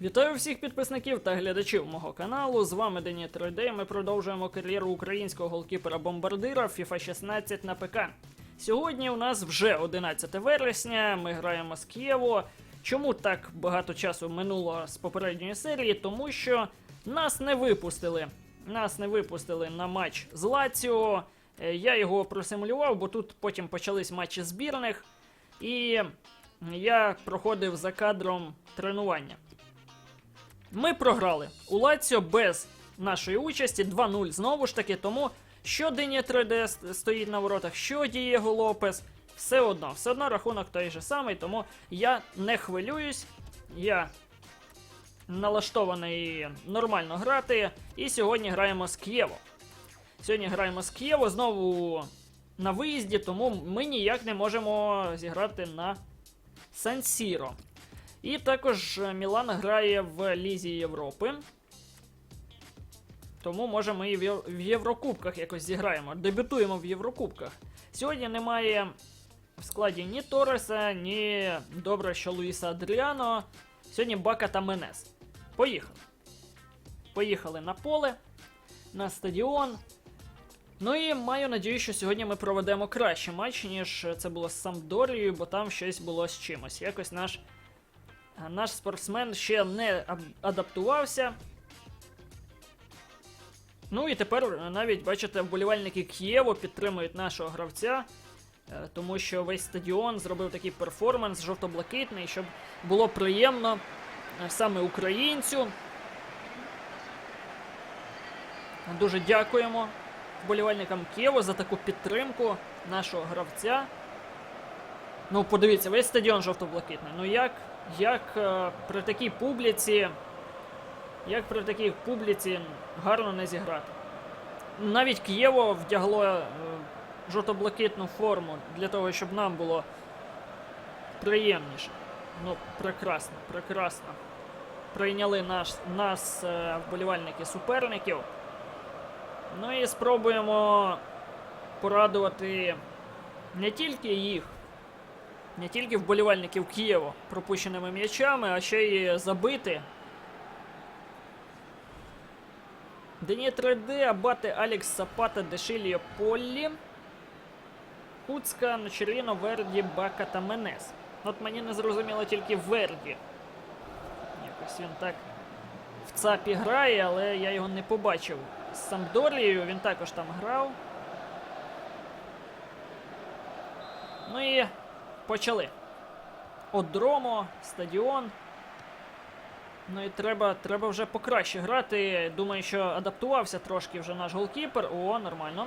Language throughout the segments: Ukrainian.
Вітаю всіх підписників та глядачів мого каналу. З вами Дені 3D. Ми продовжуємо кар'єру українського голкіпера-бомбардира FIFA 16 на ПК. Сьогодні у нас вже 11 вересня. Ми граємо з Києво. Чому так багато часу минуло з попередньої серії? Тому що нас не випустили. Нас не випустили на матч з Лаціо. Е, Я його просимулював, бо тут потім почались матчі збірних. І я проходив за кадром тренування. Ми програли. У Лаціо без нашої участі. 2-0 знову ж таки, тому що Дині 3D стоїть на воротах, що Дієго Лопес, все одно, все одно рахунок той же самий, тому я не хвилююсь, я налаштований нормально грати, і сьогодні граємо з Києво. Сьогодні граємо з Києво знову на виїзді, тому ми ніяк не можемо зіграти на Сан-Сіро. І також е, Мілан грає в Лізі Європи. Тому може ми і в Єврокубках якось зіграємо. Дебютуємо в Єврокубках. Сьогодні немає в складі ні Тореса, ні добре, що Луїса Адріано. Сьогодні Бака та Менес. Поїхали. Поїхали на поле, на стадіон. Ну і маю надію, що сьогодні ми проведемо кращий матч, ніж це було з Самдорією, бо там щось було з чимось. Якось наш Наш спортсмен ще не адаптувався. Ну і тепер е, навіть, бачите, вболівальники Києво підтримують нашого гравця, е, тому що весь стадіон зробив такий перформанс жовто-блакитний, щоб було приємно е, саме українцю. Дуже дякуємо вболівальникам Києва за таку підтримку нашого гравця. Ну, подивіться, весь стадіон жовто-блакитний. Ну як, як е, при такій публіці, як при такій публіці гарно не зіграти? Навіть Києво вдягло е, жовто-блакитну форму для того, щоб нам було приємніше. Ну, прекрасно, прекрасно. Прийняли наш, нас е, вболівальники суперників. Ну і спробуємо порадувати не тільки їх, не тільки вболівальників Києва пропущеними м'ячами, а ще й забити. Дені 3D, Абати, Алекс, Сапата, Дешиліо, Поллі, Куцка, Ночеріно, Верді, Бака та Менес. От мені не зрозуміло тільки Верді. Якось він так в ЦАПі грає, але я його не побачив. З Самдорією він також там грав. Ну і почали. Одромо, стадіон. Ну і треба, треба вже покраще грати. Думаю, що адаптувався трошки вже наш голкіпер. О, нормально.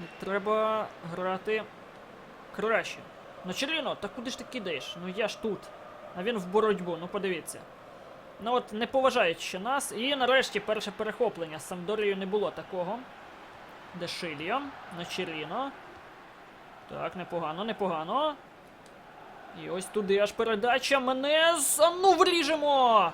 І треба грати краще. Ну, Черіно, та куди ж ти кидаєш? Ну я ж тут. А він в боротьбу, ну подивіться. Ну от не поважають ще нас. І нарешті перше перехоплення. З Самдорією не було такого. Дешиліо, Ночеріно. Так, непогано, непогано. І ось туди аж передача мене ну вріжемо!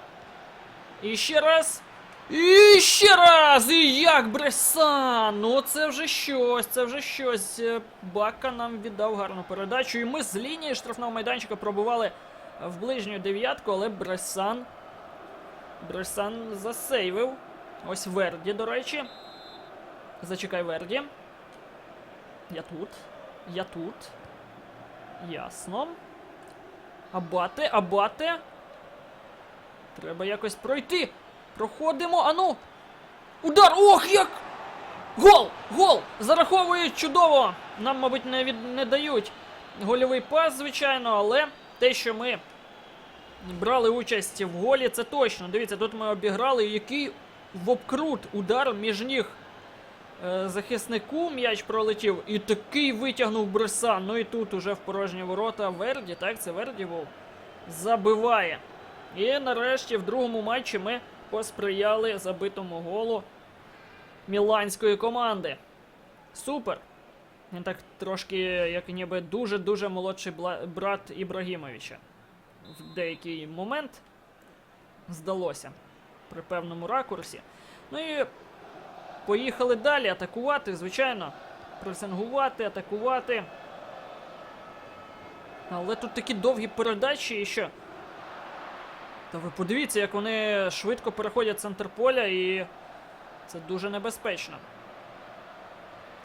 І ще раз. І ще раз! І як Бресан! Ну це вже щось, це вже щось. Е, Бака нам віддав гарну передачу. І ми з лінії штрафного майданчика пробували в ближню дев'ятку, але Бресан. Бресан засейвив. Ось Верді, до речі. Зачекай Верді. Я тут. Я тут. Ясно. Абате, абате. Треба якось пройти. Проходимо. Ану. Удар! Ох, як! Гол! Гол! Зараховують чудово! Нам, мабуть, не, від... не дають гольовий пас, звичайно, але те, що ми брали участь в голі, це точно. Дивіться, тут ми обіграли, який в обкрут удар між ніг захиснику м'яч пролетів і такий витягнув Бресан. Ну і тут уже в порожні ворота Верді, так, це Верді був, забиває. І нарешті в другому матчі ми посприяли забитому голу міланської команди. Супер! Він так трошки, як ніби дуже-дуже молодший брат Ібрагімовича. В деякий момент здалося при певному ракурсі. Ну і Поїхали далі атакувати, звичайно. Пресингувати, атакувати. Але тут такі довгі передачі і що? Та ви подивіться, як вони швидко переходять центр поля, і це дуже небезпечно.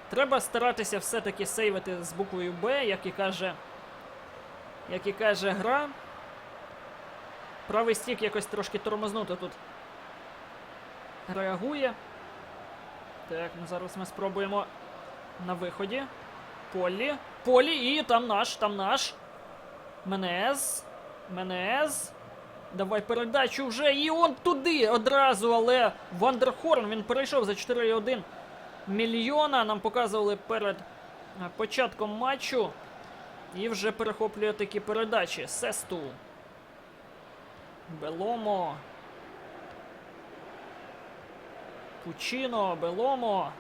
Треба старатися все-таки сейвити з буквою Б, як і каже. Як і каже гра. Правий стік якось трошки тормознуто тут реагує. Так, ну зараз ми спробуємо на виході. Полі. Полі і там наш, там наш. Менез. Менез. Давай передачу вже. І он туди одразу, але Вандерхорн він перейшов за 4,1 мільйона. Нам показували перед е, початком матчу. І вже перехоплює такі передачі. Сесту. Беломо. Пучино, Беломо.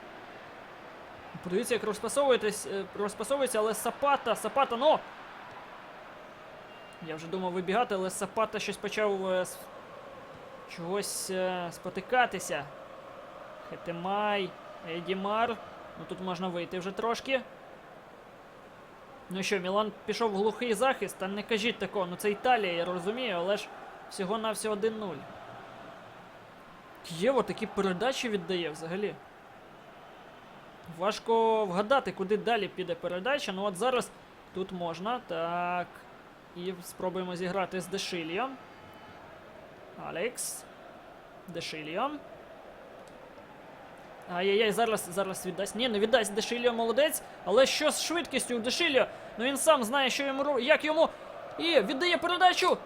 Подивіться, як е, розпасовується, але Сапата, Сапата, ну! Я вже думав вибігати, але Сапата щось почав е, чогось е, спотикатися. Хетемай, Едімар. Ну тут можна вийти вже трошки. Ну що, Мілан пішов в глухий захист, та не кажіть такого, ну це Італія, я розумію, але ж всього-навсього 1-0. Єво такі передачі віддає взагалі. Важко вгадати, куди далі піде передача. Ну от зараз тут можна. Так. І спробуємо зіграти з Дешиліо. Алекс. Дешиліо. Ай-яй-яй, зараз, зараз віддасть. Ні, не віддасть Дешиліо молодець. Але що з швидкістю у Дешиліо? Ну він сам знає, що йому як йому. І віддає передачу.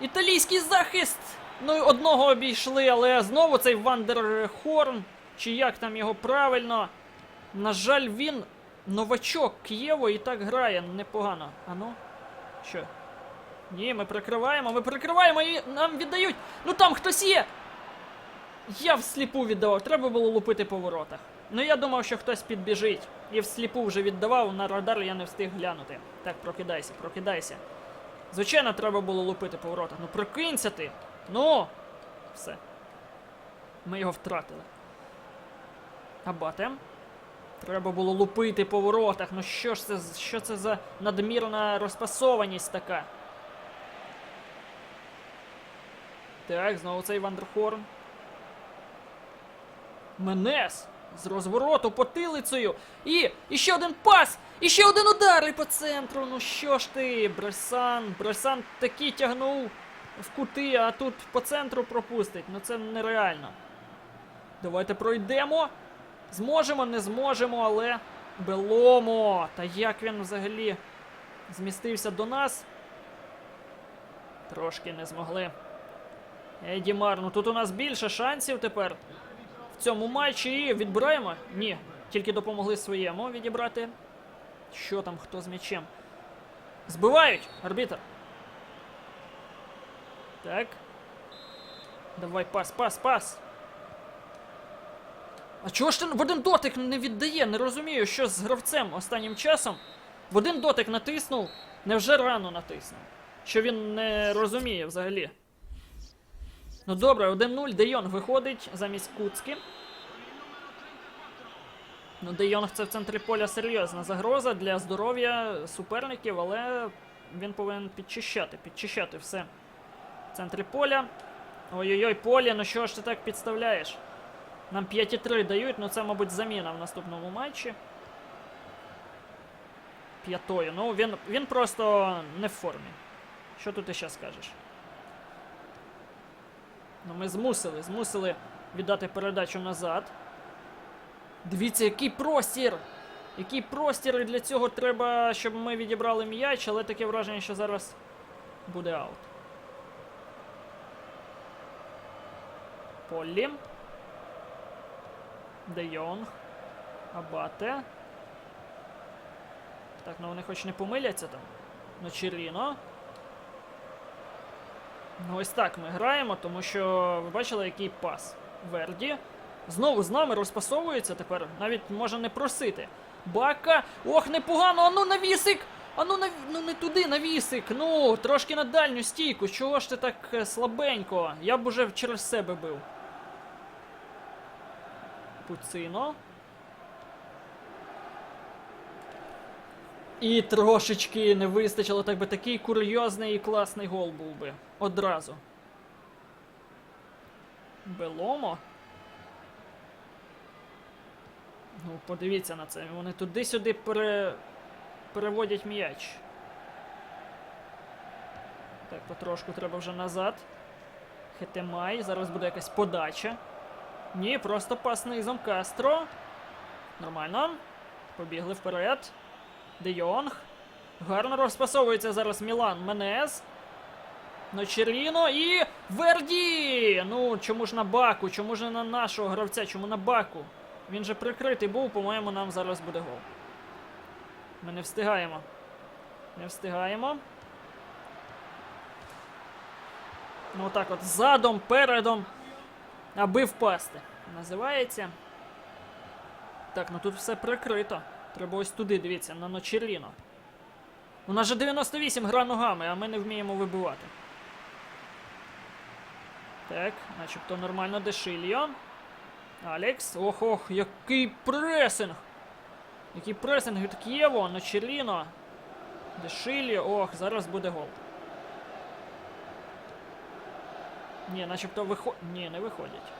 Італійський захист! Ну і одного обійшли, але знову цей Вандерхорн, чи як там його правильно. На жаль, він новачок Києво і так грає непогано. А ну? Що? Ні, ми прикриваємо, ми прикриваємо і нам віддають. Ну там хтось є! Я всліпу віддавав, треба було лупити по воротах. Ну я думав, що хтось підбіжить. І всліпу вже віддавав, на радар я не встиг глянути. Так, прокидайся, прокидайся. Звичайно, треба було лупити по воротах. Ну прокинься ти. Ну. Все. Ми його втратили. Абате. Треба було лупити по воротах. Ну що ж це, що це за надмірна розпасованість така? Так, знову цей Вандерхорн. Менес! З розвороту потилицею. І, і ще один пас! І ще один удар і по центру. Ну що ж ти, Бресан? Бресан таки тягнув в кути, а тут по центру пропустить. Ну це нереально. Давайте пройдемо. Зможемо, не зможемо, але. Беломо! Та як він взагалі змістився до нас? Трошки не змогли. Едімар, ну тут у нас більше шансів тепер в цьому матчі і відбираємо? Ні, тільки допомогли своєму відібрати. Що там, хто з м'ячем? Збивають, арбітр. Так. Давай, пас, пас, пас. А чого ж ти в один дотик не віддає? Не розумію, що з гравцем останнім часом. В один дотик натиснув, невже рано натиснув? Що він не розуміє взагалі. Ну добре, 1-0. Де Йонг виходить замість Куцки. Ну, Де Йонг це в центрі поля серйозна загроза для здоров'я суперників, але він повинен підчищати, підчищати все. Центрі поля. Ой-ой-ой, поле, ну що ж ти так підставляєш? Нам 5,3 дають, ну це, мабуть, заміна в наступному матчі. П'ятою. Ну, він, він просто не в формі. Що тут іще скажеш? Ну, ми змусили, змусили віддати передачу назад. Дивіться, який простір! Який простір, і для цього треба, щоб ми відібрали м'яч, але таке враження, що зараз буде аут. Поллі. Де Йонг. Абате. Так, ну вони хоч не помиляться там. Ну, Чиріно. Ну ось так ми граємо, тому що ви бачили, який пас. Верді. Знову з нами розпасовується тепер. Навіть може не просити. Бака. Ох, непогано! Ану навісик! Ану нав... ну не туди навісик! Ну, трошки на дальню стійку. Чого ж ти так е, слабенько? Я б уже через себе бив. Пуцино. І трошечки не вистачило, так би такий курйозний і класний гол був би. Одразу. Беломо. Ну, подивіться на це. Вони туди-сюди пере... переводять м'яч. Так, потрошку треба вже назад. Хетемай. Зараз буде якась подача. Ні, просто пас низом Кастро. Нормально. Побігли вперед. Де Йонг. Гарно розпасовується зараз Мілан Менез. Ночеріно і Верді! Ну, чому ж на баку? Чому ж не на нашого гравця? Чому на баку? Він же прикритий був, по-моєму, нам зараз буде гол. Ми не встигаємо. Не встигаємо. Ну, отак от задом, передом, аби впасти. Називається. Так, ну тут все прикрито. Треба ось туди, дивіться, на Ночеріно. У нас же 98 гра ногами, а ми не вміємо вибивати. Так, начебто нормально Дешильо. Алекс. Ох, ох, який пресинг! Який пресинг від К'єво, Ночеріно. Дешильо. Ох, зараз буде гол. Ні, начебто виход... Ні, не виходять.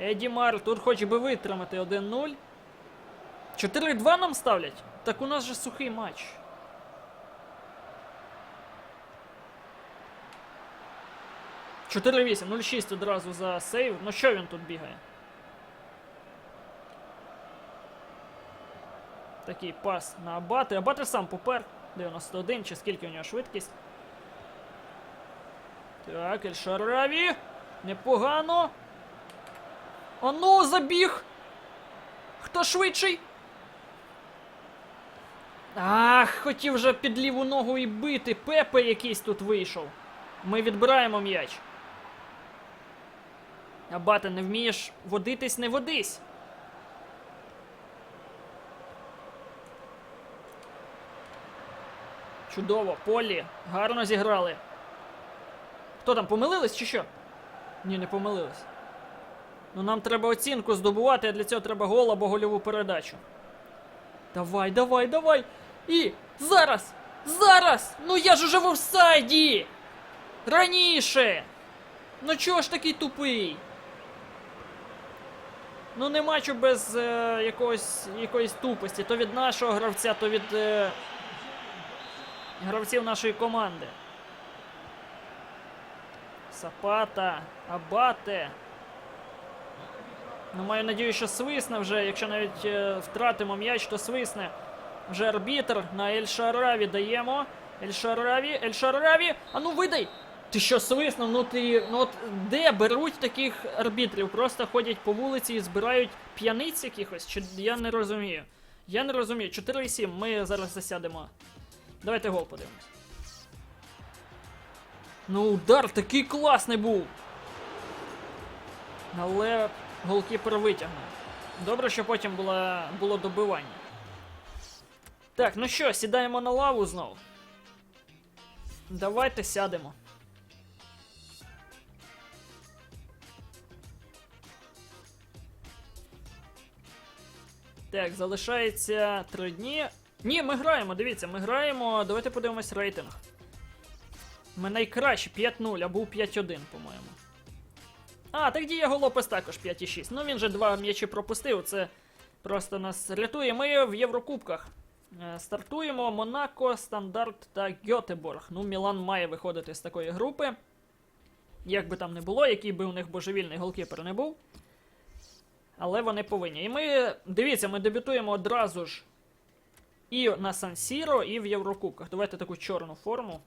Еді Мар тут хоч би витримати 1-0. 4-2 нам ставлять? Так у нас же сухий матч. Чотири 8 0-6 одразу за сейв. Ну що він тут бігає? Такий пас на Абати. Абати сам попер. 91 чи скільки у нього швидкість. Так, Ельшараві. Непогано. А ну, забіг! Хто швидший? Ах, хотів вже під ліву ногу і бити. Пепе якийсь тут вийшов. Ми відбираємо м'яч. Абате, не вмієш водитись, не водись. Чудово, Полі. Гарно зіграли. Хто там, помилились чи що? Ні, не помилились. Ну нам треба оцінку здобувати, а для цього треба гол або гольову передачу. Давай, давай, давай. І зараз! Зараз! Ну я ж уже в офсайді! Раніше! Ну чого ж такий тупий? Ну не матчу без е, якогось, якоїсь тупості. То від нашого гравця, то від е, гравців нашої команди. Сапата, Абате. Ну, маю надію, що свисне вже. Якщо навіть е, втратимо м'яч, то свисне. Вже арбітр на Ель-Шараві даємо. Ель-Шараві, Ель-Шараві. А ну видай! Ти що свиснув? Ну ти. Ну от де беруть таких арбітрів? Просто ходять по вулиці і збирають п'яниць якихось? Чи я не розумію? Я не розумію. 4-7. Ми зараз засядемо. Давайте гол подивимось. Ну, удар такий класний був. Але голкіпер витягнув. Добре, що потім була, було добивання. Так, ну що, сідаємо на лаву знову. Давайте сядемо. Так, залишається 3 дні. Ні, ми граємо, дивіться, ми граємо. Давайте подивимось рейтинг. Ми найкраще 5-0, а був 5-1, по-моєму. А, так Дієго Лопес також 5,6. Ну він же два м'ячі пропустив. Це просто нас рятує. Ми в Єврокубках. Е, Стартуємо Монако, Стандарт та Гьотеборг. Ну, Мілан має виходити з такої групи. Як би там не було, який би у них божевільний голкіпер не був. Але вони повинні. І ми, дивіться, ми дебютуємо одразу ж і на Сан Сіро, і в Єврокубках. Давайте таку чорну форму.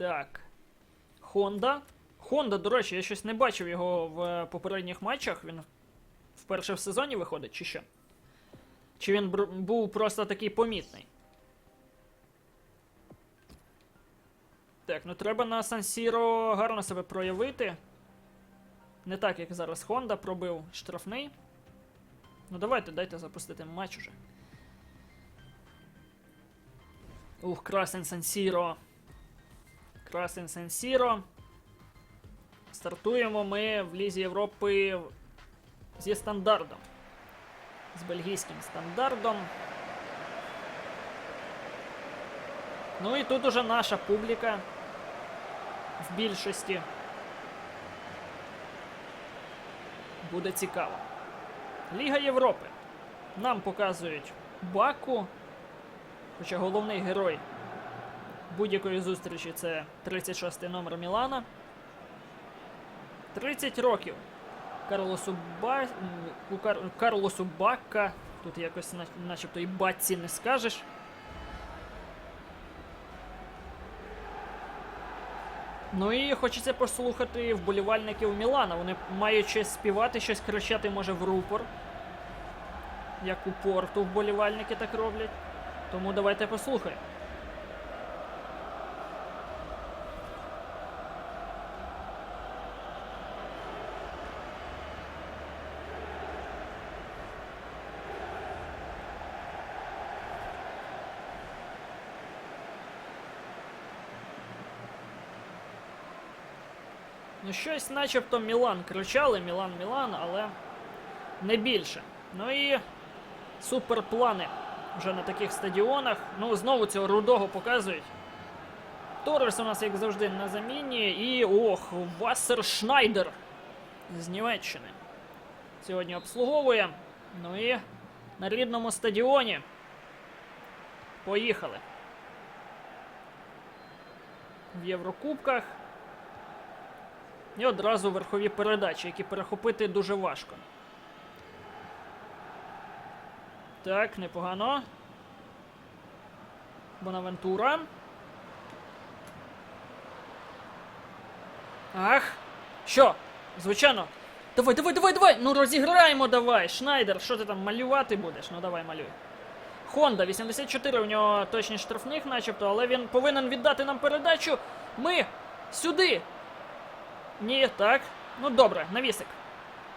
Так. Хонда. Хонда, до речі, я щось не бачив його в попередніх матчах. Він вперше в сезоні виходить, чи що? Чи він був просто такий помітний? Так, ну треба на Сан Сіро гарно себе проявити. Не так, як зараз Хонда пробив штрафний. Ну давайте, дайте запустити матч уже. Ух, красень Сан Красен Сенсіро. Стартуємо ми в Лізі Європи зі стандартом. З бельгійським стандартом. Ну і тут уже наша публіка в більшості. Буде цікаво. Ліга Європи. Нам показують Баку, хоча головний герой будь-якої зустрічі це 36-й номер Мілана. 30 років. Карлосу Ба... у Кар... Карлосу Бакка. Тут якось начебто і батці не скажеш. Ну і хочеться послухати вболівальників Мілана. Вони мають щось співати, щось кричати, може, в рупор. Як у порту вболівальники так роблять. Тому давайте послухаємо. Ну, щось начебто Мілан кричали, Мілан, Мілан, але не більше. Ну і суперплани вже на таких стадіонах. Ну, знову цього рудого показують. Торрес у нас, як завжди, на заміні. І ох, Вассер Шнайдер з Німеччини. Сьогодні обслуговує. Ну і на рідному стадіоні. Поїхали. В Єврокубках. І одразу верхові передачі, які перехопити дуже важко. Так, непогано. Бонавентура. Ах. Що? Звичайно. Давай, давай, давай, давай! Ну розіграємо давай! Шнайдер, що ти там малювати будеш? Ну давай малюй. Хонда, 84 у нього точність штрафних, начебто, але він повинен віддати нам передачу. Ми сюди. Ні, так. Ну добре, навісик.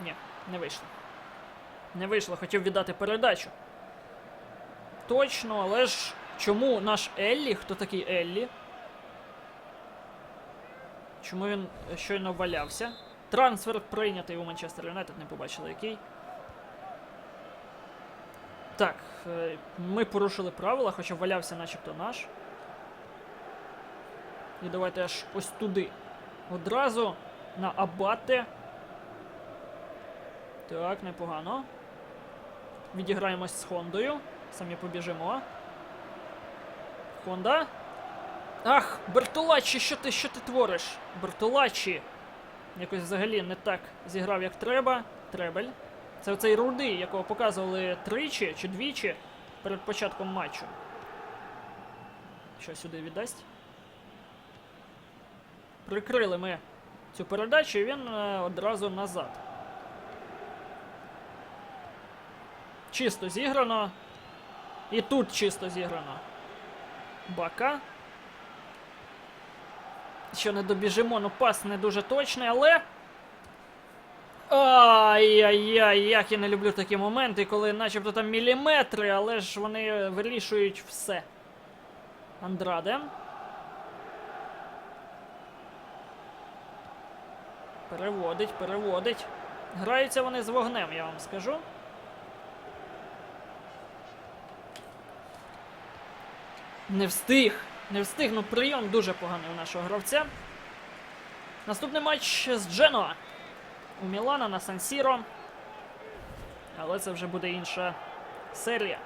Ні, не вийшло. Не вийшло, хотів віддати передачу. Точно, але ж чому наш Еллі? Хто такий Еллі? Чому він щойно валявся? Трансфер прийнятий у Манчестер Юнайтед, не побачили який. Так, е, ми порушили правила, хоча валявся начебто наш. І давайте аж ось туди. Одразу на Абате. Так, непогано. Відіграємось з Хондою. Самі побіжимо. Хонда. Ах, Бертолачі, що ти, що ти твориш? Бертолачі. Якось взагалі не так зіграв, як треба. Требель. Це оцей рудий, якого показували тричі чи двічі перед початком матчу. Що сюди віддасть? Прикрили ми цю передачу, і він е, одразу назад. Чисто зіграно. І тут чисто зіграно. Бака. Що не добіжимо, ну пас не дуже точний, але. Ай-яй-яй, як я не люблю такі моменти, коли начебто там міліметри, але ж вони вирішують все. Андраде. Переводить, переводить. Граються вони з вогнем, я вам скажу. Не встиг. Не встиг, ну прийом дуже поганий у нашого гравця. Наступний матч з Дженоа. У Мілана на Сан-Сіро. Але це вже буде інша серія.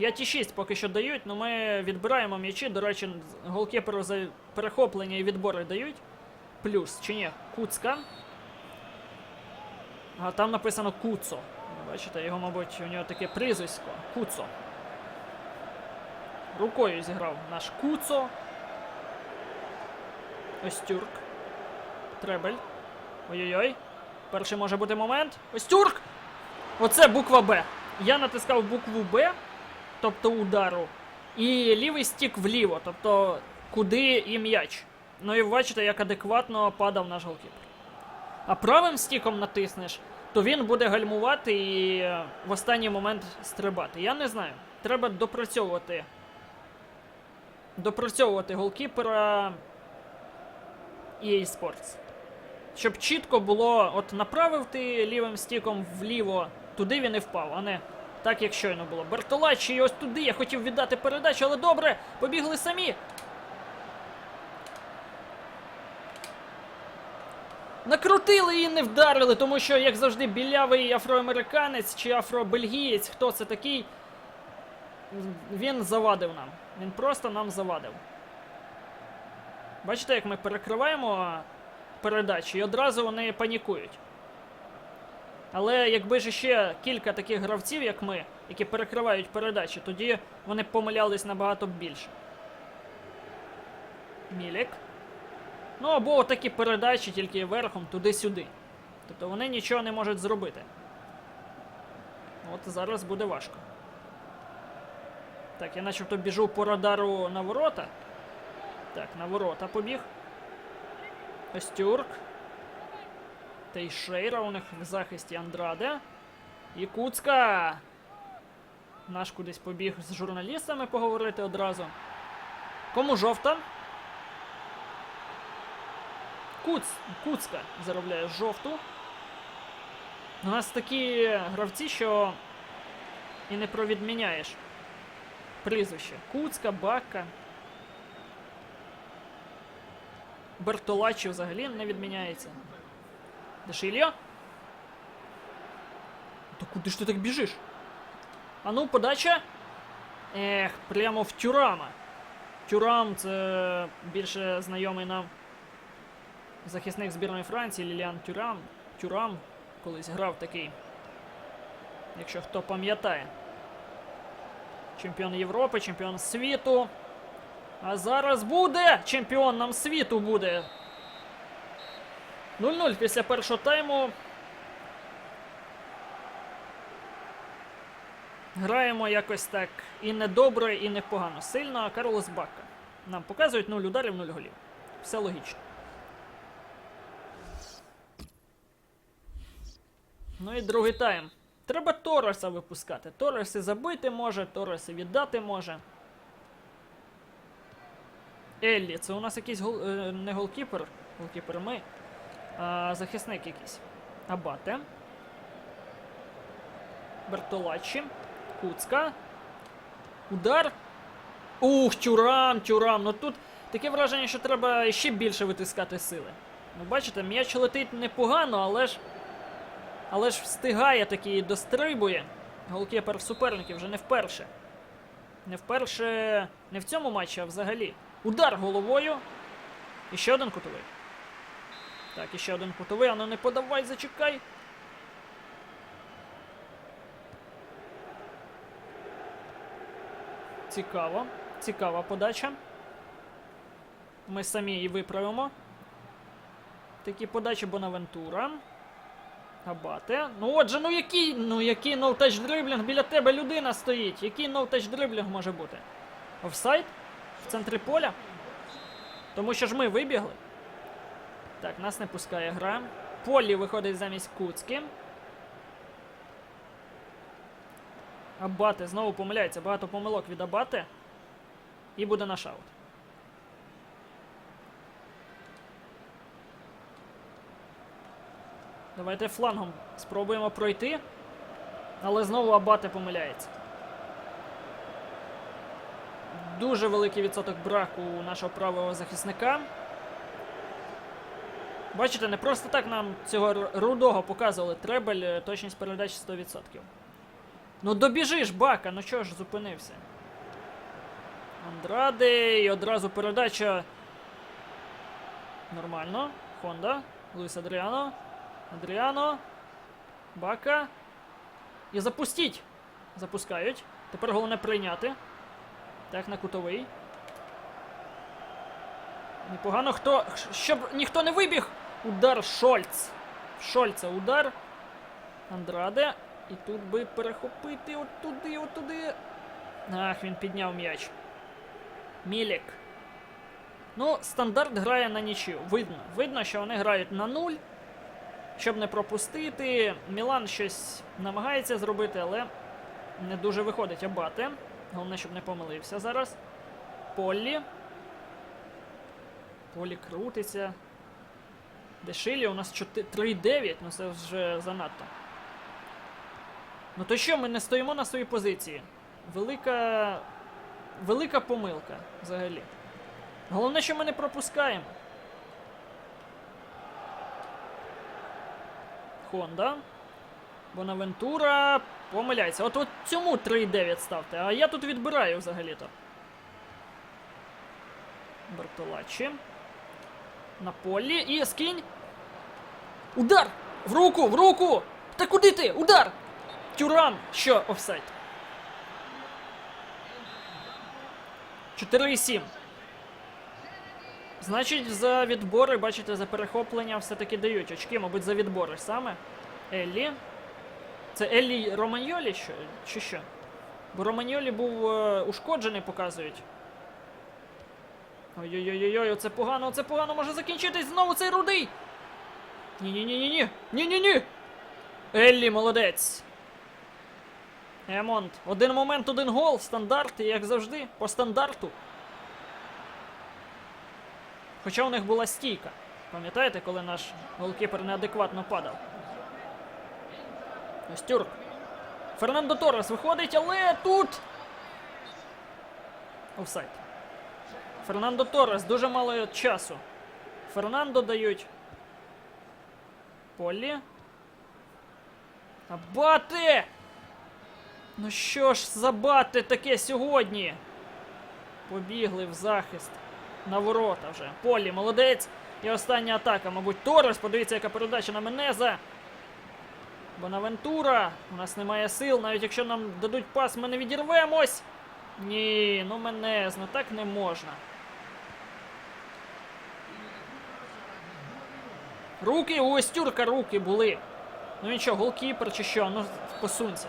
5,6 поки що дають, але ми відбираємо м'ячі. До речі, голкіперу за перехоплення і відбори дають. Плюс, чи ні? Куцка. А там написано Куцо. Бачите, його, мабуть, у нього таке прізвисько. Куцо. Рукою зіграв наш Куцо. Остюрк. Требель. Ой-ой-ой. Перший може бути момент. Остюрк! Оце буква Б. Я натискав букву Б, тобто удару. І лівий стік вліво, тобто куди і м'яч. Ну і бачите, як адекватно падав наш голкіпер. А правим стіком натиснеш, то він буде гальмувати і в останній момент стрибати. Я не знаю. Треба допрацьовувати. Допрацьовувати голкіпера EA Sports. Щоб чітко було, от направив ти лівим стіком вліво, туди він і впав, а не Так як щойно було. Бертолачі і ось туди я хотів віддати передачу, але добре, побігли самі. Накрутили і не вдарили, тому що, як завжди, білявий афроамериканець чи афробельгієць, хто це такий, він завадив нам. Він просто нам завадив. Бачите, як ми перекриваємо передачі і одразу вони панікують. Але якби ж ще кілька таких гравців, як ми, які перекривають передачі, тоді вони помилялись набагато більше. Мілік. Ну або такі передачі тільки верхом туди-сюди. Тобто вони нічого не можуть зробити. От зараз буде важко. Так, я начебто біжу по радару на ворота. Так, на ворота побіг. Остюрк. Тейшейра у них в захисті Андраде. І Куцка. Наш кудись побіг з журналістами поговорити одразу. Кому жовта? Куц, Куцка заробляє жовту. У нас такі гравці, що і не провідміняєш. Прізвище. Куцка, Бакка. Бертолачі взагалі не відміняється. Дешильо? Та куди ж ти так біжиш? А ну, подача. Ех, прямо в Тюрама. Тюрам це більше знайомий нам захисник збірної Франції Ліліан Тюрам. Тюрам колись грав такий. Якщо хто пам'ятає. Чемпіон Європи, чемпіон світу. А зараз буде! Чемпіоном світу буде. 0-0 після першого тайму. Граємо якось так і недобре, і непогано. Сильно, Карлос Бакка. Нам показують 0 ударів, 0 голів. Все логічно. Ну і другий тайм. Треба Тореса випускати. Торес і забити може, Торес і віддати може. Еллі, це у нас якийсь гол, е, не голкіпер, голкіпер ми, захисник якийсь. Абате. Бертолаччі. Куцка. Удар. Ух, тюрам, тюрам. Ну тут таке враження, що треба ще більше витискати сили. Ну, бачите, м'яч летить непогано, але ж. Але ж встигає такий дострибує. Голкіпер суперників вже не вперше. Не вперше. Не в цьому матчі, а взагалі. Удар головою. І ще один кутовий. Так, і ще один кутовий, ну не подавай, зачекай. Цікаво. Цікава подача. Ми самі її виправимо. Такі подачі Бонавентура. Абате. Ну отже, ну який, ну який ноутач дриблінг біля тебе людина стоїть. Який ноутач дриблінг може бути? Офсайд? В центрі поля? Тому що ж ми вибігли. Так, нас не пускає гра. Полі виходить замість Куцки. Абате знову помиляється. Багато помилок від Абате. І буде наш аут. Давайте флангом спробуємо пройти. Але знову Абате помиляється. Дуже великий відсоток браку у нашого правого захисника. Бачите, не просто так нам цього рудого показували. Требель, е, точність передач 100%. Ну добіжиш, бака, ну чого ж зупинився? Андраде і одразу передача. Нормально. Хонда. Луїс Адріано. Адріано. Бака. І запустіть. Запускають. Тепер головне прийняти. Так, на кутовий. Непогано хто. Щоб ніхто не вибіг! Удар Шольц. Шольца удар. Андраде. І тут би перехопити от туди, от туди. Ах, він підняв м'яч. Мілік. Ну, стандарт грає на нічию. Видно. Видно, що вони грають на нуль. Щоб не пропустити. Мілан щось намагається зробити, але не дуже виходить Абате. Головне, щоб не помилився зараз. Поллі. Полі крутиться. Дешилі у нас 3-9, ну це вже занадто. Ну то що, ми не стоїмо на своїй позиції? Велика. Велика помилка взагалі. Головне, що ми не пропускаємо. Хонда. Бонавентура помиляється. От, от цьому 3,9 ставте, а я тут відбираю взагалі-то. Бартолачі. На полі. І скинь. Удар! В руку! В руку! Та куди ти? Удар! Тюрам! Що, офсайд? 4,7. Значить, за відбори, бачите, за перехоплення все-таки дають очки, мабуть, за відбори саме. Еллі. Це Еллі Романьолі що, чи що? Бо Романьолі був е, ушкоджений, показують. Ой-ой-ой-ой, оце погано, оце погано може закінчитись знову цей рудий. Ні-ні-ні-ні-ні. Ні-ні-ні. Еллі, молодець. Емонт. Один момент, один гол. Стандарт, як завжди, по стандарту. Хоча у них була стійка. Пам'ятаєте, коли наш голкіпер неадекватно падав? Ось тюрк. Фернандо Торрес виходить, але тут. Офсайд. Фернандо Торрес, дуже мало часу. Фернандо дають. Полі. Абате! Ну що ж за бати таке сьогодні? Побігли в захист. На ворота вже. Полі, молодець. І остання атака, мабуть, Торрес. Подивіться, яка передача на Менеза. Бонавентура. У нас немає сил, навіть якщо нам дадуть пас, ми не відірвемось. Ні, ну Менез, ну так не можна. Руки, у Остюрка руки були. Ну він що, голкіпер чи що? Ну, посунься.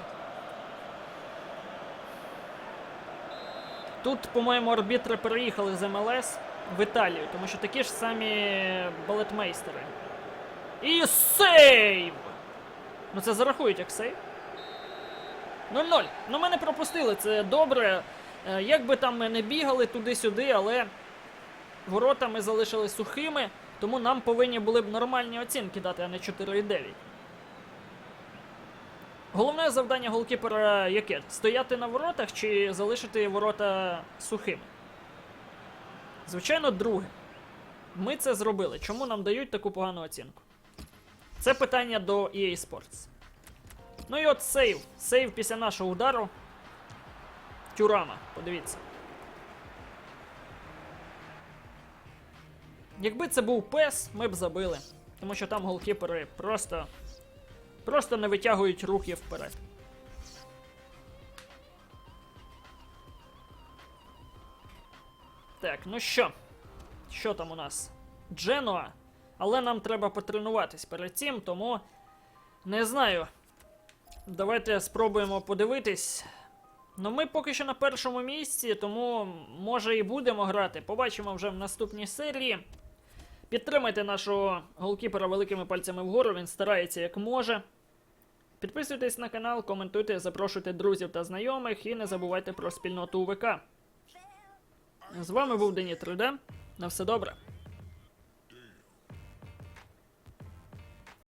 Тут, по-моєму, арбітри переїхали з МЛС в Італію, тому що такі ж самі балетмейстери. І сейв! Ну це зарахують як сейв. 0-0. Ну ми не пропустили, це добре. Е, Як би там ми не бігали туди-сюди, але ворота ми залишили сухими, тому нам повинні були б нормальні оцінки дати, а не 4,9. Головне завдання голкіпера яке? Стояти на воротах чи залишити ворота сухими? Звичайно, друге. Ми це зробили. Чому нам дають таку погану оцінку? Це питання до EA Sports. Ну і от сейв. Сейв після нашого удару. Тюрама, подивіться. Якби це був пес, ми б забили. Тому що там голкіпери просто. Просто не витягують руки вперед. Так, ну що? Що там у нас? Дженуа. Але нам треба потренуватись перед цим, тому не знаю. Давайте спробуємо подивитись. Ну, ми поки що на першому місці, тому може і будемо грати. Побачимо вже в наступній серії. Підтримайте нашого голкіпера великими пальцями вгору, він старається як може. Підписуйтесь на канал, коментуйте, запрошуйте друзів та знайомих і не забувайте про спільноту УВК. З вами був Дені 3D. На все добре.